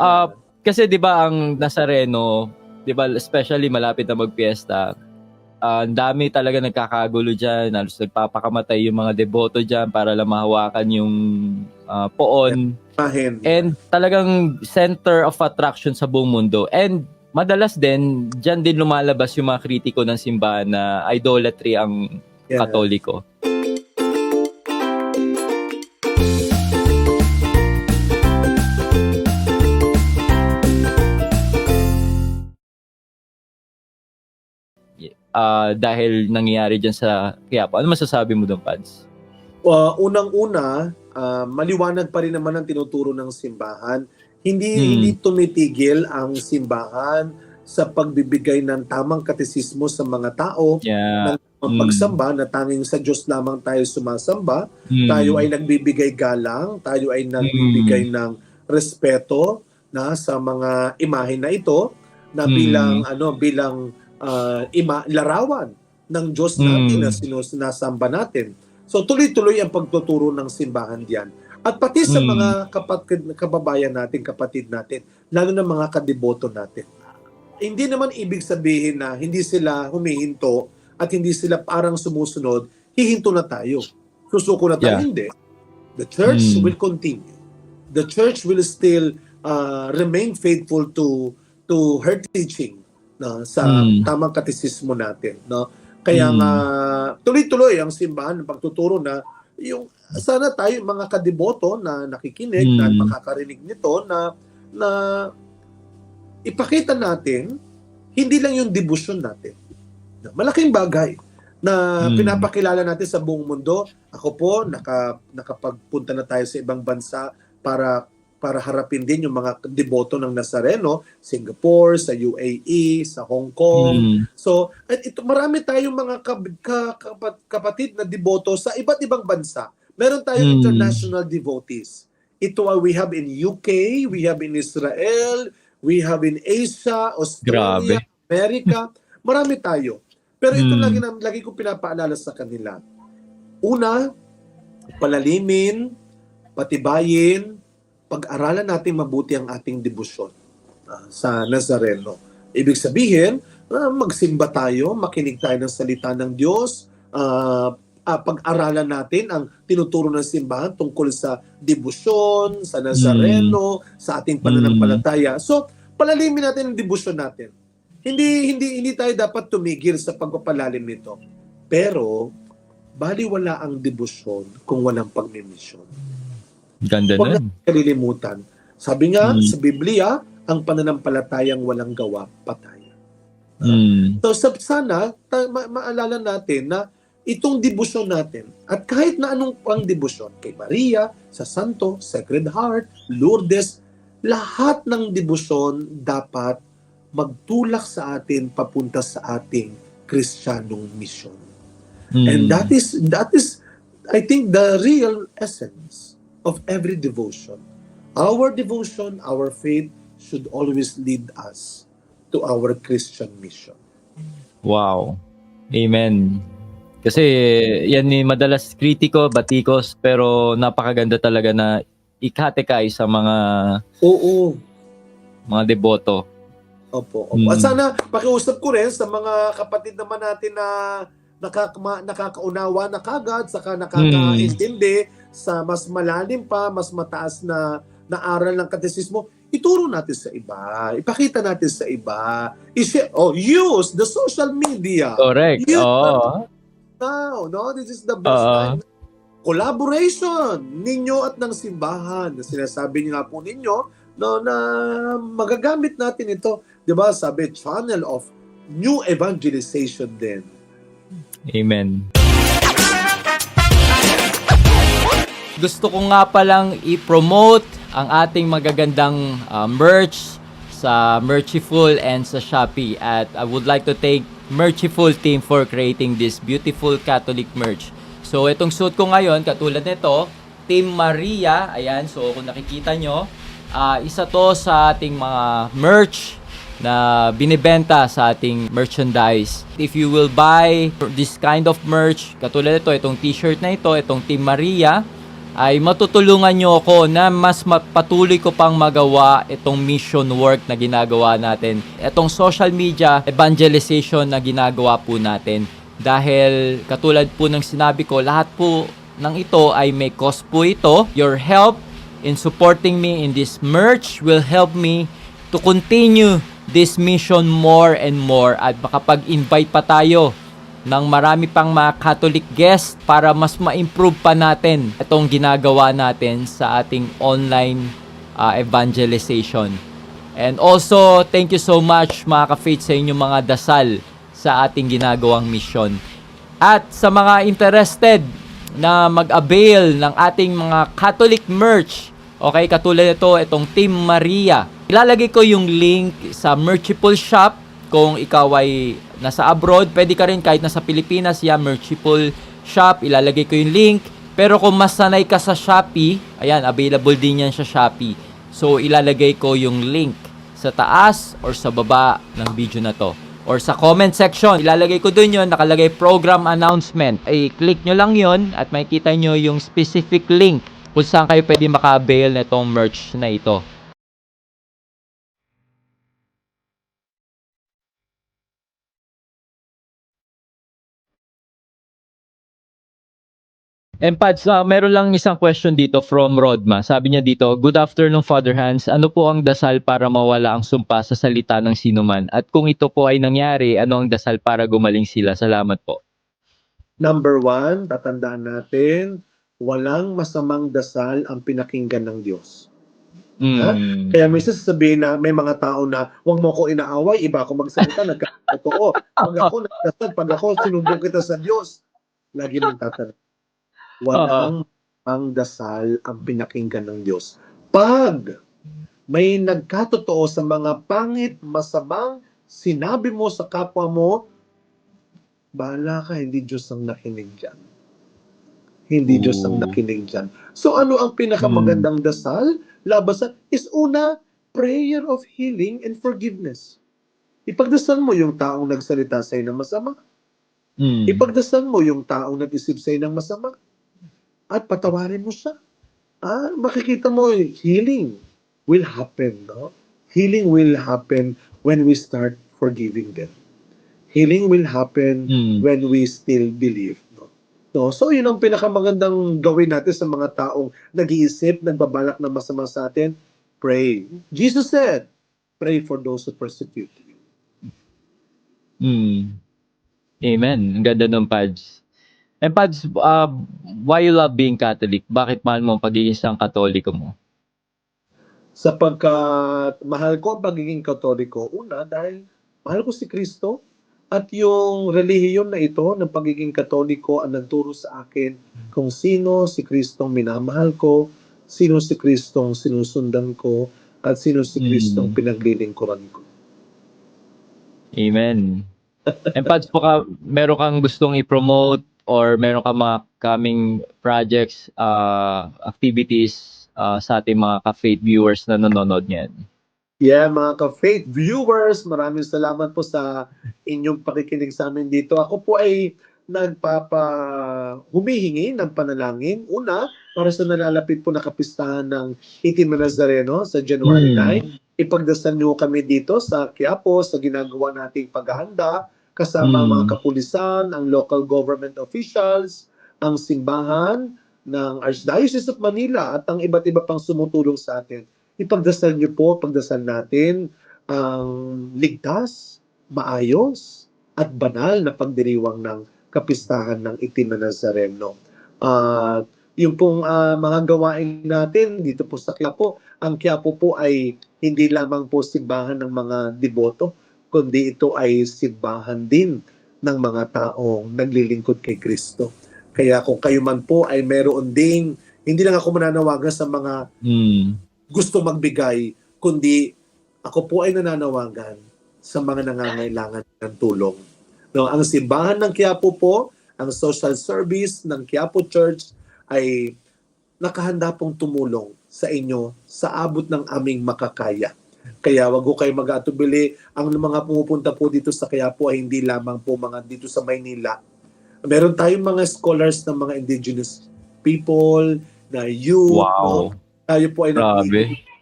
Ah, kasi 'di ba ang Nazareno, 'di ba especially malapit na magpiesta, ah, ang dami talaga nagkakagulo diyan, halos nagpapakamatay yung mga deboto diyan para lang mahawakan yung ah, poon Imahin. and talagang center of attraction sa buong mundo. And madalas din diyan din lumalabas yung mga kritiko ng simbahan na idolatry ang Yeah. Katoliko. Ah, dahil nangyayari dyan sa Quiapo. Ano masasabi mo doon, Pads? Uh, unang-una, ah, maliwanag pa rin naman ang tinuturo ng simbahan. Hindi Hmm. hindi tumitigil ang simbahan sa pagbibigay ng tamang katesismo sa mga tao Yeah. ang Hmm. pagsamba na tanging sa Diyos lamang tayo sumasamba. Hmm. Tayo ay nagbibigay galang, tayo ay nagbibigay Hmm. ng respeto na sa mga imahe na ito na Hmm. bilang ano bilang ah, ima larawan ng Diyos natin Hmm. na sinasamba natin. So tuloy-tuloy ang pagtuturo ng simbahan diyan. At pati sa Hmm. mga kapatid, kababayan natin, kapatid natin, lalo na mga kadeboto natin. Hindi naman ibig sabihin na hindi sila humihinto at hindi sila parang sumusunod, hihinto na tayo. Susuko na tayo. Yeah. Hindi. The church Hmm. will continue. The church will still uh, remain faithful to to her teaching no, sa Hmm. tamang katesismo natin. No? Kaya Hmm. nga, tuloy-tuloy ang simbahan ng pagtuturo na yung sana tayo mga kadeboto na nakikinig na Hmm. makakarinig nito na na ipakita natin hindi lang yung devotion natin. Malaking bagay na Hmm. pinapakilala natin sa buong mundo. Ako po naka nakapagpunta na tayo sa ibang bansa para para harapin din yung mga deboto ng Nazareno, Singapore, sa UAE, sa Hong Kong, Hmm. So, at ito marami tayong mga kab- ka- kapat- kapatid na deboto sa iba't ibang bansa. Meron tayong Hmm. international devotees. Ito ay we have in UK, we have in Israel, we have in Asia, Australia, Grabe. America. Marami tayo. Pero ito Hmm. lagi na lagi ko pinapaalala sa kanila. Una, palalimin, patibayin, pag-aralan natin mabuti ang ating debosyon ah, sa Nazareno. Ibig sabihin, ah, magsimba tayo, makinig tayo ng salita ng Diyos, ah, ah, pag-aralan natin ang tinuturo ng simbahan tungkol sa debosyon, sa Nazareno, sa ating pananampalataya. So, palalimin natin ang debosyon natin. Hindi hindi hindi tayo dapat tumigil sa pagpapalalim nito. Pero baliwala ang debosyon kung walang pagmimisyon. Ganda Huwag nun. kalilimutan. Sabi nga Mm. sa Biblia, ang pananampalatayang walang gawa, patay. Hmm. So sa- sana ta- ma- maalala natin na itong debosyon natin at kahit na anong pang debosyon kay Maria, sa Santo, Sacred Heart, Lourdes, lahat ng debosyon dapat magtulak sa atin papunta sa ating Kristiyanong misyon. Hmm. And that is that is I think the real essence of every devotion. Our devotion, our faith should always lead us to our Christian mission. Wow. Amen. Kasi yan ni madalas kritiko, batikos, pero napakaganda talaga na ikatekay sa mga Oo. mga deboto. Opo. opo. Mm. At sana pakiusap ko rin sa mga kapatid naman natin na nakaka- nakakaunawa na kagad, saka nakakaintindi sa mas malalim pa, mas mataas na na aral ng katesismo, ituro natin sa iba. Ipakita natin sa iba. I-share, oh, use the social media. Correct. Yun. Oo. Now, no? This is the best Oo. time. Collaboration ninyo at ng simbahan. Sinasabi niyo nga po ninyo no, na magagamit natin ito. Di ba? Sabi, channel of new evangelization din. Amen. Gusto ko nga palang i-promote ang ating magagandang uh, merch sa Merchiful and sa Shopee at I would like to thank Merchiful team for creating this beautiful Catholic merch. So itong suit ko ngayon, katulad nito, Team Maria, ayan, so kung nakikita nyo, ah, isa to sa ating mga merch na binibenta sa ating merchandise. If you will buy this kind of merch, katulad ito, itong t-shirt na ito, itong Team Maria, ay matutulungan nyo ako na mas ma- patuloy ko pang magawa itong mission work na ginagawa natin. Itong social media evangelization na ginagawa po natin. Dahil katulad po ng sinabi ko, lahat po ng ito ay may cost po ito. Your help in supporting me in this merch will help me to continue this mission more and more at makapag-invite pa tayo ng marami pang mga Catholic guests para mas ma-improve pa natin itong ginagawa natin sa ating online uh, evangelization. And also, thank you so much mga ka-faith sa inyong mga dasal sa ating ginagawang mission. At sa mga interested na mag-avail ng ating mga Catholic merch, okay, katulad ito, itong Team Maria. Ilalagay ko yung link sa Merchiful Shop kung ikaw ay nasa abroad, pwede ka rin kahit nasa Pilipinas, yeah, Merchiful Shop, ilalagay ko yung link. Pero kung mas sanay ka sa Shopee, ayan, available din yan sa Shopee. So, ilalagay ko yung link sa taas or sa baba ng video na to. Or sa comment section, ilalagay ko dun yun, nakalagay program announcement. Ay, click nyo lang yon at makikita nyo yung specific link kung saan kayo pwede maka-avail na itong merch na ito. And Pads, ah, meron lang isang question dito from Rodma. Sabi niya dito, Good afternoon Father Hans. Ano po ang dasal para mawala ang sumpa sa salita ng sinuman? At kung ito po ay nangyari, ano ang dasal para gumaling sila? Salamat po. Number one, tatandaan natin, walang masamang dasal ang pinakinggan ng Diyos. Mm. Kaya minsan sasabihin na may mga tao na huwag mo ako inaaway, iba ako magsalita, nagkakotoo. Pag ako nagdasal, pag ako sinumbong kita sa Diyos, lagi mong tatanong. Walang ang dasal ang pinakinggan ng Diyos. Pag may nagkatotoo sa mga pangit, masamang sinabi mo sa kapwa mo, bahala ka, hindi Diyos ang nakinig dyan. Hindi Diyos ang nakinig dyan. So ano ang pinakamagandang dasal? Labasan is una, prayer of healing and forgiveness. Ipagdasal mo yung taong nagsalita sa ng masama. Mm. Ipagdasal mo yung taong nag-isip sa ng masama. At patawarin mo siya. Ah, makikita mo, healing will happen, no? Healing will happen when we start forgiving them. Healing will happen Mm. when we still believe. No? No? So, yun ang pinakamagandang gawin natin sa mga taong nag-iisip, nagbabalak na masama sa atin. Pray. Jesus said, pray for those who persecute you. Mm. Amen. Ang ganda ng Pads. And Pads, uh, why you love being Catholic? Bakit mahal mo ang pagiging isang katoliko mo? Sapagkat mahal ko ang pagiging katoliko, una, dahil mahal ko si Kristo at yung relihiyon na ito ng pagiging katoliko ang nagturo sa akin kung sino si Kristong minamahal ko, sino si Kristong sinusundan ko, at sino si Mm. Kristong pinaglilingkuran ko. Amen. And Pads, baka meron kang gustong i-promote or meron kang mga coming projects, uh, activities uh, sa ating mga ka-faith viewers na nanonood niyan. Yeah, mga ka-faith viewers, maraming salamat po sa inyong pakikinig sa amin dito. Ako po ay nagpapa humihingi ng panalangin. Una, para sa nalalapit po na kapistahan ng 18 Nazareno sa January Mm. 9. Ipagdasal niyo kami dito sa Quiapo sa ginagawa nating paghahanda kasama Mm. mga kapulisan, ang local government officials, ang simbahan ng Archdiocese of Manila at ang iba't iba pang sumutulong sa atin ipagdasal niyo po, pagdasal natin ang ligtas, maayos, at banal na pagdiriwang ng kapistahan ng itim na Nazareno. At yung pong ah, mga gawain natin dito po sa Quiapo, ang Quiapo po ay hindi lamang po simbahan ng mga deboto, kundi ito ay simbahan din ng mga taong naglilingkod kay Kristo. Kaya kung kayo man po ay meron ding, hindi lang ako mananawagan sa mga Mm. gusto magbigay, kundi ako po ay nananawagan sa mga nangangailangan ng tulong. No, ang simbahan ng Quiapo po, ang social service ng Quiapo Church ay nakahanda pong tumulong sa inyo sa abot ng aming makakaya. Kaya wag ko kayo mag-atubili. Ang mga pumupunta po dito sa Quiapo ay hindi lamang po mga dito sa Maynila. Meron tayong mga scholars ng mga indigenous people, na you, Wow. no, tayo po ay nag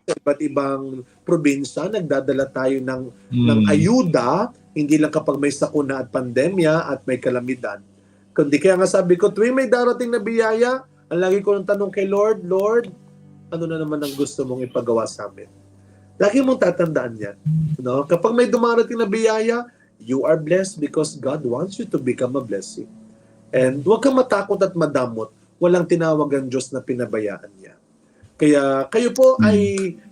sa iba't ibang probinsya, nagdadala tayo ng, ng Mm. ayuda, hindi lang kapag may sakuna at pandemya at may kalamidad. Kundi kaya nga sabi ko, tuwing may darating na biyaya, ang lagi ko ng tanong kay Lord, Lord, ano na naman ang gusto mong ipagawa sa amin? Lagi mong tatandaan yan. No? Kapag may dumarating na biyaya, you are blessed because God wants you to become a blessing. And huwag kang matakot at madamot. Walang tinawag ang Diyos na pinabayaan niya. Kaya kayo po Hmm. ay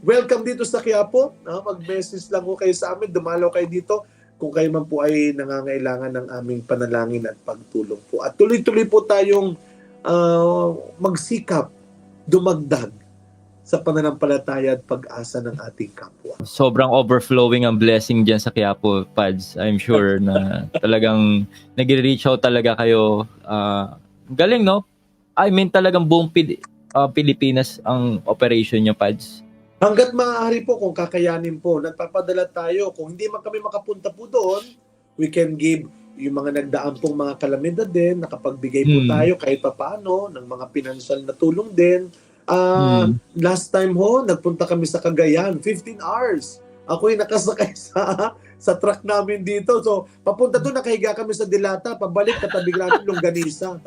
welcome dito sa Quiapo. No? Mag-message lang ko kayo sa amin. Dumalaw kayo dito kung kayo man po ay nangangailangan ng aming panalangin at pagtulong po. At tuloy-tuloy po tayong ah, magsikap, dumagdag sa pananampalataya at pag-asa ng ating kapwa. sobrang overflowing ang blessing dyan sa Quiapo, Pads. I'm sure na talagang nag-reach out talaga kayo. Ah, galing, no? I mean, talagang buong Pil- ah, Pilipinas ang operation niya, Pads. Hanggat maaari po, kung kakayanin po, nagpapadala tayo. Kung hindi man kami makapunta po doon, we can give yung mga nagdaan pong mga kalamidad din, nakapagbigay po Hmm. tayo kahit papaano ng mga pinansyal na tulong din. Ah, Hmm. Last time ho, nagpunta kami sa Cagayan, 15 hours. Ako'y nakasakay sa sa truck namin dito. So, papunta doon, nakahiga kami sa Dilata. Pabalik, katabi namin Longganisa.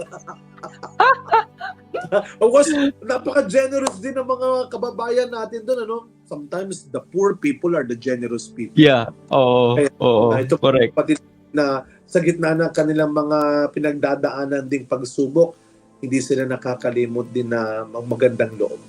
of course, napaka-generous din ng mga kababayan natin doon. Ano? Sometimes, the poor people are the generous people. Yeah. Oo. Kaya- Oo. Ah, ito Correct. pati na sa gitna ng kanilang mga pinagdadaanan ding pagsubok, hindi sila nakakalimot din na mag- magandang loob.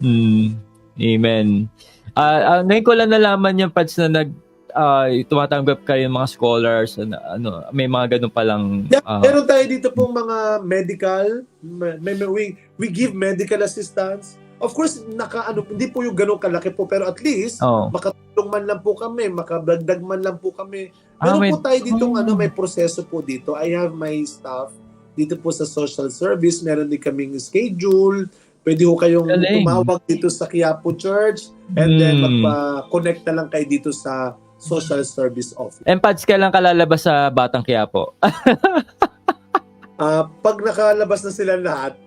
Mm. Amen. Ah, ah, ngayon ko lang nalaman yung Pads na nag ah, tumatanggap kayo ng mga scholars ano, ano may mga ganun palang Yeah, ah, meron tayo dito pong mga medical, may, may, we, we give medical assistance. Of course, naka, ano, hindi po yung ganun kalaki po, pero at least, oh. makatulong man lang po kami, makabagdag man lang po kami. Ah, Meron may- po tayo dito, Oh. ano, may proseso po dito. I have my staff dito po sa social service. Meron din kaming schedule. Pwede ho kayong Galing. tumawag dito sa Quiapo Church and then Mm. magpa-connect na lang kayo dito sa social service office. And Pads, kailan ka lalabas sa Batang Quiapo? Ah, pag nakalabas na sila lahat,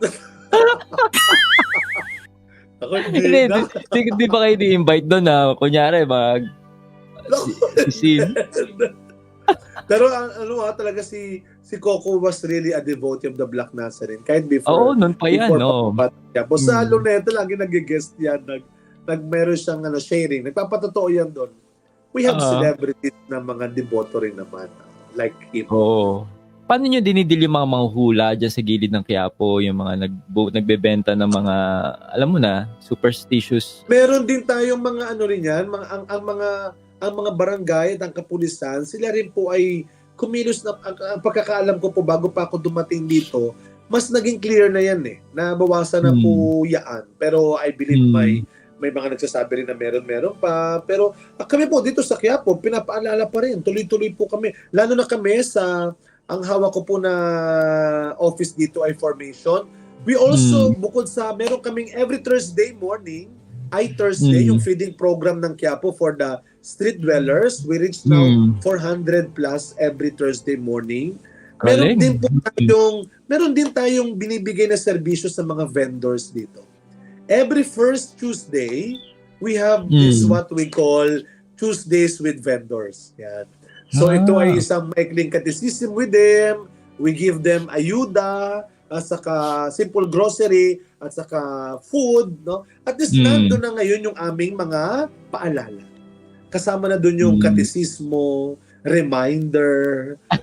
ako hindi na. di, di, di ba kayo di-invite doon na kunyari mag si, si Pero ano ha, talaga si si Coco was really a devotee of the Black Nazarene. Kahit before. Oo, noon pa yan, no. po sa Mm. Luneta, lagi nag-guest yan. Nag, nag meron siyang ano, sharing. Nagpapatotoo yan doon. We have Ah. celebrities na mga devoto rin naman. Like him. Oo. Paano nyo dinidil yung mga manghula dyan sa gilid ng Quiapo, yung mga nagbu- nagbebenta ng mga, alam mo na, superstitious. Meron din tayong mga ano rin yan, mga, ang, ang mga ang mga barangay at ang kapulisan, sila rin po ay kumilos na, ang, ang pagkakaalam ko po bago pa ako dumating dito, mas naging clear na yan eh, na bawasan na Hmm. po yaan. Pero I believe Hmm. may may mga nagsasabi rin na meron-meron pa. Pero ah, kami po dito sa Quiapo, pinapaalala pa rin. Tuloy-tuloy po kami. Lalo na kami sa, ang hawak ko po na office dito ay formation. We also, bukod sa, meron kaming every Thursday morning, ay Thursday, Mm. yung feeding program ng Quiapo for the street dwellers. We reach now Mm. 400 plus every Thursday morning. Meron din po tayong meron din tayong binibigay na serbisyo sa mga vendors dito. Every first Tuesday, we have this Mm. what we call Tuesdays with vendors. Yan. So Ah. ito ay isang maikling criticism with them. We give them ayuda, at saka simple grocery, at saka food, no? At least Mm. nandun na ngayon yung aming mga paalala. Kasama na doon yung Mm. katisismo, reminder,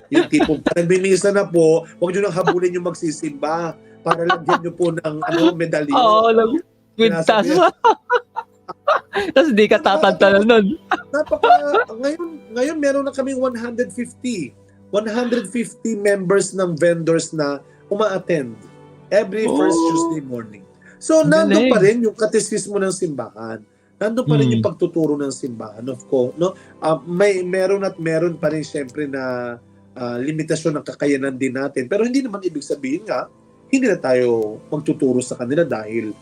yung tipong nagmimisa na po, huwag nyo nang habulin yung magsisimba para lagyan nyo po ng ano, medalyon. Oo, alam mo. With tas. Sinasabi- Tapos di ka tatanta na nun. Napaka, ngayon, ngayon meron na kaming 150. 150 members ng vendors na uma-attend every first Oh. Tuesday morning. So, galing. pa rin yung katisismo ng simbahan. Nandun pa rin Hmm. yung pagtuturo ng simbahan. Of course, no? Ah, may meron at meron pa rin syempre na ah, limitasyon ng kakayanan din natin. Pero hindi naman ibig sabihin nga, hindi na tayo magtuturo sa kanila dahil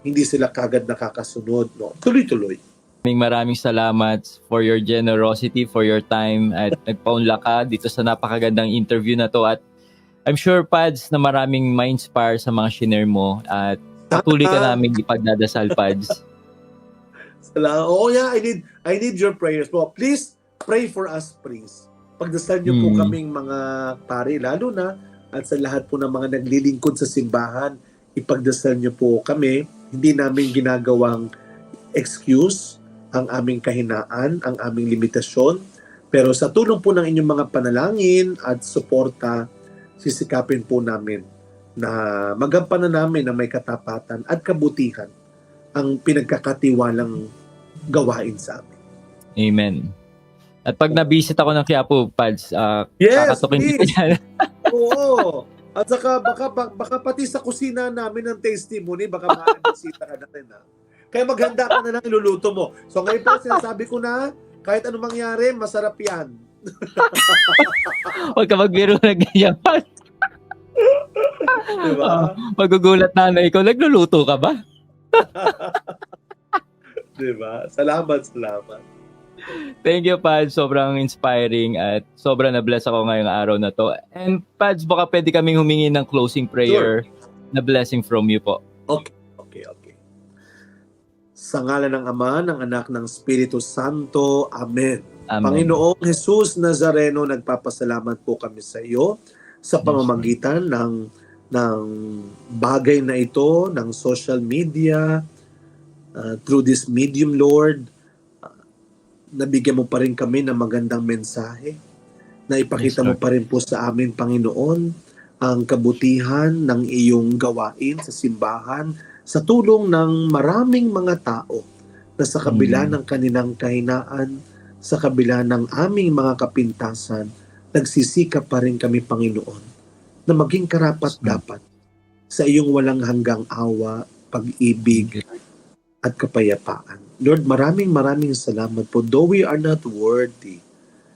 hindi sila kagad nakakasunod. No? Tuloy-tuloy. Maraming maraming salamat for your generosity, for your time at nagpaunla ka dito sa napakagandang interview na to at I'm sure Pads na maraming ma-inspire sa mga shinare mo at patuloy ka namin ipagdadasal, Pads. Sala- Oo yeah, I need I need your prayers po. Please pray for us, please. Pagdasal niyo po Mm. kaming mga pare, lalo na at sa lahat po ng mga naglilingkod sa simbahan, ipagdasal niyo po kami. Hindi namin ginagawang excuse ang aming kahinaan, ang aming limitasyon. Pero sa tulong po ng inyong mga panalangin at suporta, sisikapin po namin na magampanan namin na may katapatan at kabutihan ang pinagkakatiwalang gawain sa amin. Amen. At pag nabisit ako ng Quiapo, Pads, uh, Yes, kakatukin please. dyan. Oo. At saka baka, baka, baka pati sa kusina namin ng testimony, baka makakasita ka na rin. Ha? Kaya maghanda ka na lang iluluto mo. So ngayon po, sinasabi ko na, kahit ano mangyari, masarap yan. Huwag ka magbiro na ganyan, Pads. Di ba? Magugulat nanay ko, nagluluto ka ba? Di ba? Salamat, salamat. Thank you, Pads. Sobrang inspiring at sobrang na-bless ako ngayong araw na to. And Pads, baka pwede kaming humingi ng closing prayer na blessing from you po. Okay, okay. Sa ngalan ng Ama, ng Anak, ng Espiritu Santo. Amen. Amen. Panginoong Jesus Nazareno, nagpapasalamat po kami sa iyo sa pamamagitan ng ng bagay na ito ng social media uh, through this medium Lord uh, nabigyan mo pa rin kami ng magandang mensahe na ipakita Yes, mo pa rin po sa amin Panginoon ang kabutihan ng iyong gawain sa simbahan sa tulong ng maraming mga tao na sa kabila Mm. ng kanilang kahinaan sa kabila ng aming mga kapintasan, nagsisikap pa rin kami, Panginoon, na maging karapat dapat sa iyong walang hanggang awa, pag-ibig, at kapayapaan. Lord, maraming maraming salamat po. Though we are not worthy,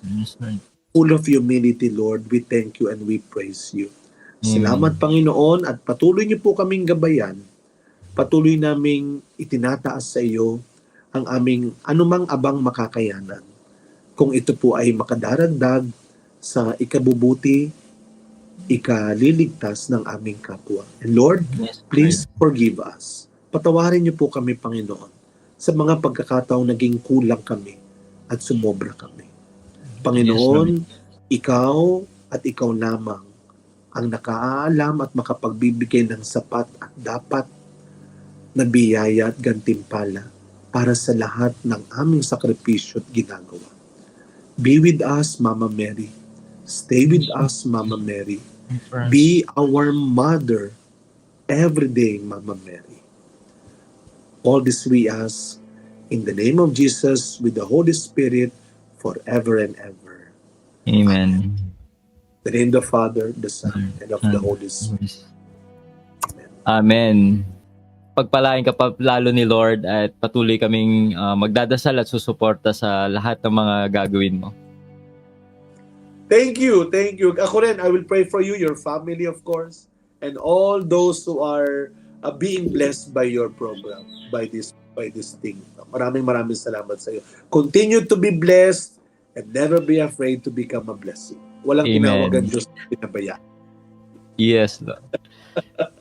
Yes, Lord. full of humility, Lord, we thank you and we praise you. Amen. Salamat, Panginoon, at patuloy niyo po kaming gabayan. Patuloy naming itinataas sa iyo ang aming anumang abang makakayanan. Kung ito po ay makadaragdag sa ikabubuti, ikaliligtas ng aming kapwa. And Lord, Yes, Lord. please forgive us. Patawarin niyo po kami, Panginoon, sa mga pagkakataong naging kulang kami at sumobra kami. Panginoon, ikaw at ikaw lamang ang nakaalam at makapagbibigay ng sapat at dapat na biyaya at gantimpala para sa lahat ng aming sakripisyo at ginagawa. Be with us, Mama Mary. Stay with us, Mama Mary. Be our mother every day, Mama Mary. All this we ask in the name of Jesus with the Holy Spirit forever and ever. Amen. In the name of the Father, the Son, and of the Holy Spirit. Amen. Pagpalain ka pa lalo ni Lord at patuloy kaming ah, magdadasal at susuporta sa lahat ng mga gagawin mo. Thank you, thank you. Ako rin, I will pray for you, your family, of course, and all those who are uh, being blessed by your program, by this by this thing. Maraming maraming salamat sa iyo. Continue to be blessed and never be afraid to become a blessing. Walang Amen. tinawagan Diyos na pinabaya. Yes.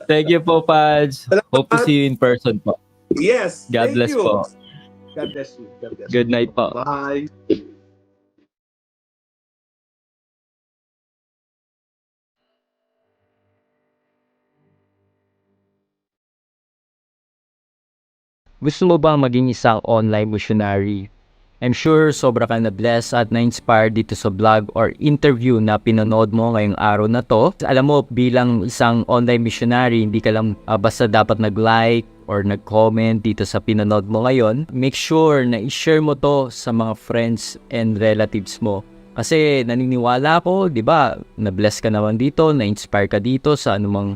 Thank you po, Pads. Hope to see you in person po. Yes. God thank bless you. po. God bless you. God bless Good you. night po. Bye. Gusto mo ba maging isang online missionary? I'm sure sobra ka na-bless at na-inspire dito sa vlog or interview na pinanood mo ngayong araw na to. Alam mo, bilang isang online missionary, hindi ka lang ah, basta dapat nag-like or nag-comment dito sa pinanood mo ngayon. Make sure na i-share mo to sa mga friends and relatives mo. Kasi naniniwala ako, di ba, na-bless ka naman dito, na-inspire ka dito sa anumang